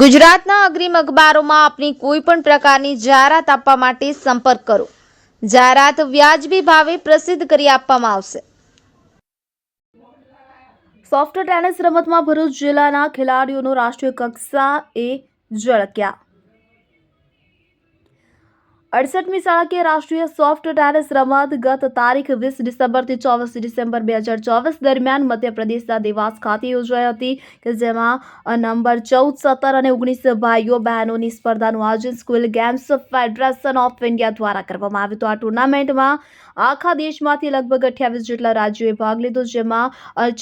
ગુજરાતના અગ્રીમ અખબારોમાં આપની કોઈ પણ પ્રકારની જાહેરાત આપવા માટે સંપર્ક કરો. જાહેરાત વ્યાજબી ભાવે પ્રસિદ્ધ કરી આપવામાં આવશે. સોફ્ટ ટેનિસ રમતમાં ભરૂચ જિલ્લાના ખેલાડીઓનો રાષ્ટ્રીય કક્ષાએ ઝળક્યા. અડસઠમી શાળાકીય રાષ્ટ્રીય સોફ્ટ ટેનિસ રમત ગત તારીખ વીસ ડિસેમ્બરથી ચોવીસ ડિસેમ્બર બે હજાર ચોવીસ દરમિયાન મધ્યપ્રદેશના દેવાસ ખાતે યોજાઈ હતી કે જેમાં નંબર ચૌદ, સત્તર અને ઓગણીસ ભાઈઓ બહેનોની સ્પર્ધાનું આયોજન school games federation of India દ્વારા કરવામાં આવ્યું હતું. આ ટુર્નામેન્ટમાં આખા દેશમાંથી લગભગ અઠ્યાવીસ જેટલા રાજ્યોએ ભાગ લીધો, જેમાં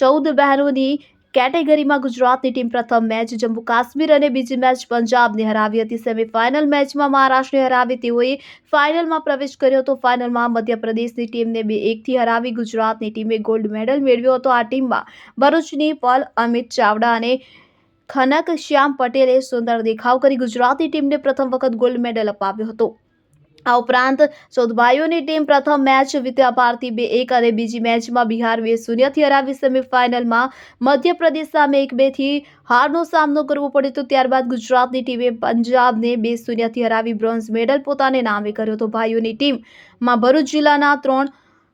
ચૌદ બહેનોની કેટેગરીમાં ગુજરાતની ટીમ પ્રથમ મેચ જમ્મુ કાશ્મીર અને બીજી મેચ પંજાબને હરાવી હતી. સેમીફાઇનલ મેચમાં મહારાષ્ટ્રને હરાવી તેઓએ ફાઇનલમાં પ્રવેશ કર્યો હતો. ફાઇનલમાં મધ્યપ્રદેશની ટીમને બે એકથી હરાવી ગુજરાતની ટીમે ગોલ્ડ મેડલ મેળવ્યો હતો. આ ટીમમાં ભરૂચની પલ અમિત ચાવડા અને ખનક શ્યામ પટેલે સુંદર દેખાવ કરી ગુજરાતી ટીમને પ્રથમ વખત ગોલ્ડ મેડલ અપાવ્યો હતો. આ ઉપરાંત ચૌદ ભાઈઓની ટીમ પ્રથમ મેચ વિદ્યા ભારતી બે એક અને બીજી મેચમાં બિહાર બે શૂન્યથી હરાવી સેમીફાઇનલમાં મધ્યપ્રદેશ સામે એક બેથી હારનો સામનો કરવો પડ્યો હતો. ત્યારબાદ ગુજરાતની ટીમે પંજાબને બે શૂન્યથી હરાવી બ્રોન્ઝ મેડલ પોતાને નામે કર્યો હતો. ભાઈઓની ટીમમાં ભરૂચ જિલ્લાના ત્રણ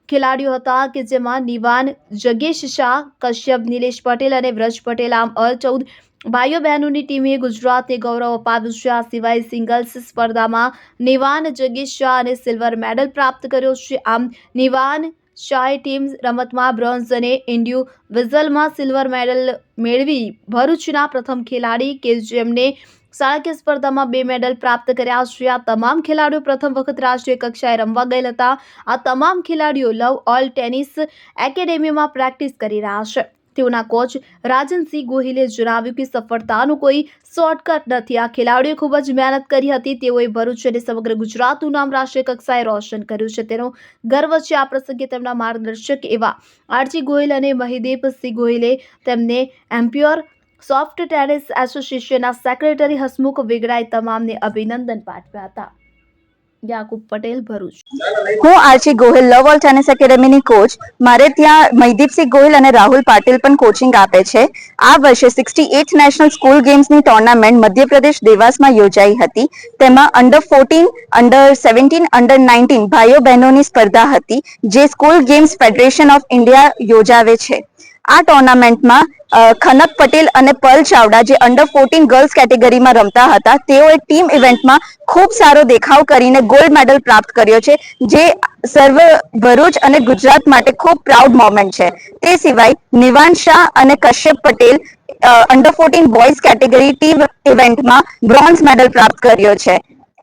ખેલાડીઓ હતા કે જેમાં નિવાન જગેશ શાહ, કશ્યપ, નિલેશ પટેલ અને વ્રજ પટેલ, આમ અ ચૌદ ભાઈઓ બહેનોની ટીમે ગુજરાતને ગૌરવ અપાવ્યું છે. આ સિવાય સિંગલ્સ સ્પર્ધામાં નિવાન જગીશ શાહ અને સિલ્વર મેડલ પ્રાપ્ત કર્યો છે. આમ નિવાન શાહે ટીમ રમતમાં બ્રોન્ઝ અને ઇન્ડિવિઝ્યુઅલમાં સિલ્વર મેડલ મેળવી ભરૂચના પ્રથમ ખેલાડી કે જેમને શાળકીય સ્પર્ધામાં બે મેડલ પ્રાપ્ત કર્યા છે. આ તમામ ખેલાડીઓ પ્રથમ વખત રાષ્ટ્રીય કક્ષાએ રમવા ગયેલ હતા. આ તમામ ખેલાડીઓ લવ ઓલ ટેનિસ એકેડેમીમાં પ્રેક્ટિસ કરી રહ્યા છે. તેઓના કોચ રાજનસિંહ ગોહિલે જણાવ્યું કે સફળતાનું કોઈ શોર્ટકટ નથી. આ ખેલાડીઓએ ખૂબ જ મહેનત કરી હતી. તેઓએ ભરૂચ અને સમગ્ર ગુજરાતનું નામ રાષ્ટ્રીય કક્ષાએ રોશન કર્યું છે. તેનો ગર્વ છે આ પ્રસંગે તેમના માર્ગદર્શક એવા આરજી ગોહિલ અને મહિદેવસિંહ ગોહિલે તેમને એમ્પ્યોર સોફ્ટ ટેનિસ એસોસિએશનના સેક્રેટરી હસમુખ વેગડાએ તમામને અભિનંદન પાઠવ્યા હતા. યાકુબ પટેલ ભરૂચ. હું Archi Gohil love all tennis એકેડેમીની coach મારે ત્યાં મહીદીપસિંહ ગોહિલ અને રાહુલ પાટીલ પણ કોચિંગ આપે છે. આ વર્ષે સિક્સટી એટ નેશનલ સ્કૂલ ગેમ્સની ટુર્નામેન્ટ મધ્યપ્રદેશ દેવાસમાં યોજાઈ હતી. તેમાં under fourteen under seventeen under nineteen ભાઈઓ બહેનોની સ્પર્ધા હતી, જે school games federation of India યોજાવે છે. આ ટુર્નામેન્ટમાં ખનક પટેલ અને પલ ચાવડા જે અંડર ફોર્ટીન ગર્લ્સ કેટેગરીમાં રમતા હતા, તેઓએ ટીમ ઇવેન્ટમાં ખૂબ સારો દેખાવ કરીને ગોલ્ડ મેડલ પ્રાપ્ત કર્યો છે, જે સર્વ ભરૂચ અને ગુજરાત માટે ખૂબ પ્રાઉડ મોમેન્ટ છે. તે સિવાય નિવાન શાહ અને Kashyap Patel under fourteen boys category team ઇવેન્ટમાં બ્રોન્ઝ મેડલ પ્રાપ્ત કર્યો છે.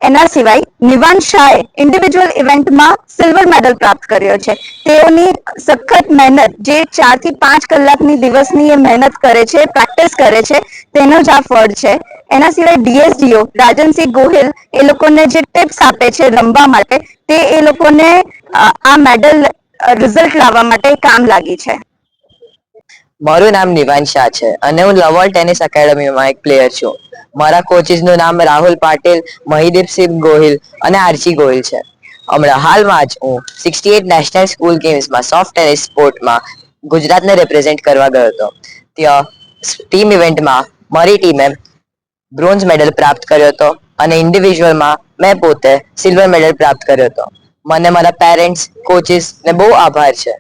એના સિવાય નિવાન શાહે ઇન્ડિવિજ્યુઅલ ઇવેન્ટમાં સિલ્વર મેડલ પ્રાપ્ત કર્યો છે. તેઓની સખત મહેનત, જે ચારથી પાંચ કલાકની દિવસની એ મહેનત કરે છે પ્રેક્ટિસ કરે છે, તેનો જ આ ફળ છે. એના સિવાય ડીએસડીઓ રાજનસિંહ ગોહિલ એ લોકોને જે ટિપ્સ આપે છે રમવા માટે, તે એ લોકોને આ મેડલ રિઝલ્ટ લાવવા માટે કામ લાગી છે. મારું નામ નિવાન શાહ છે અને હું લવલ ટેનિસ એકેડમીમાં એક પ્લેયર છું. મારા કોચિસનું નામ રાહુલ પાટીલ મહિદીપસિંહ ગોહિલ અને આરસી ગોહિલ છે. હમણાં હાલમાં જ હું સિક્સટી એટ નેશનલ સ્કૂલ ગેમ્સમાં સોફ્ટ ટેનિસ સ્પોર્ટમાં ગુજરાતને રિપ્રેઝેન્ટ કરવા ગયો હતો. ત્યાં ટીમ ઇવેન્ટમાં મારી ટીમે બ્રોન્ઝ મેડલ પ્રાપ્ત કર્યો હતો અને ઇન્ડિવિજ્યુઅલમાં મેં પોતે સિલ્વર મેડલ પ્રાપ્ત કર્યો હતો. મને મારા પેરેન્ટ્સ કોચિસ ને બહુ આભાર છે.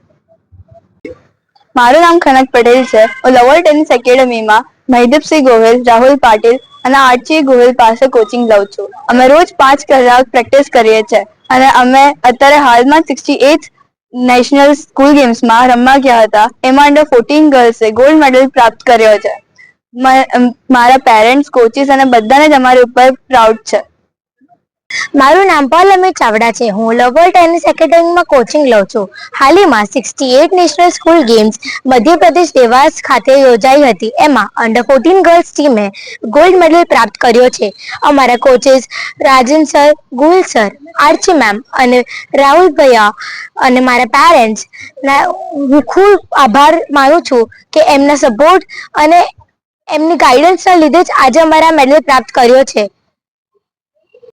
મારું નામ ખનક પટેલ છે. હું લવર ટેનિસ એકેડમીમાં મહિદીપસિંહ ગોહિલ, રાહુલ પાટીલ અને આર્ચી ગોહિલ પાસે કોચિંગ લઉં છું. અમે રોજ પાંચ કલાક પ્રેક્ટિસ કરીએ છીએ અને અમે અત્યારે હાલમાં સિક્સટી એટ નેશનલ સ્કૂલ ગેમ્સમાં રમવા ગયા હતા. એમાં અંડર ફોર્ટીન ગર્લ્સે ગોલ્ડ મેડલ પ્રાપ્ત કર્યો છે. મારા પેરેન્ટ્સ કોચિસ અને બધાને જ અમારી ઉપર પ્રાઉડ છે. મારું નામ પાલ અમિત ચાવડા છે. હું લવર ટેનિસ એકેડેમીમાં કોચિંગ લઉં છું. હાલમાં sixty eight national school games Madhya Pradesh Dewas ખાતે યોજાઈ હતી. એમાં અંડર ફોર્ટીન ગર્લ્સ ટીમે ગોલ્ડ મેડલ પ્રાપ્ત કર્યો છે. અમારા coaches Rajan sir, Gul sir, Archi ma'am અને રાહુલ ભૈયા અને મારા પેરેન્ટ્સ હું ખૂબ આભાર માનું છું કે એમના સપોર્ટ અને એમની ગાઈડન્સના લીધે જ આજે અમારા મેડલ પ્રાપ્ત કર્યો છે.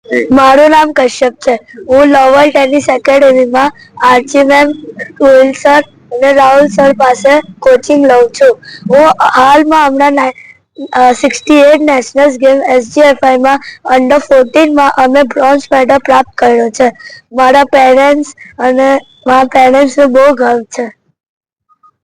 મારું નામ કશ્યપ છે. હું લવર ટેનિસ એકેડેમીમાં આરજી મેમ રોહિલ સર અને રાહુલ સર પાસે કોચિંગ લઉં છું. હું હાલમાં હમણાં સિક્સટી એટ નેશનલ ગેમ એસજીએફઆઈમાં અંડર ફોર્ટીનમાં અમે બ્રોન્ઝ મેડલ પ્રાપ્ત કર્યો છે. મારા પેરેન્ટ્સ અને મારા પેરેન્ટ્સનું બહુ ગર્વ છે.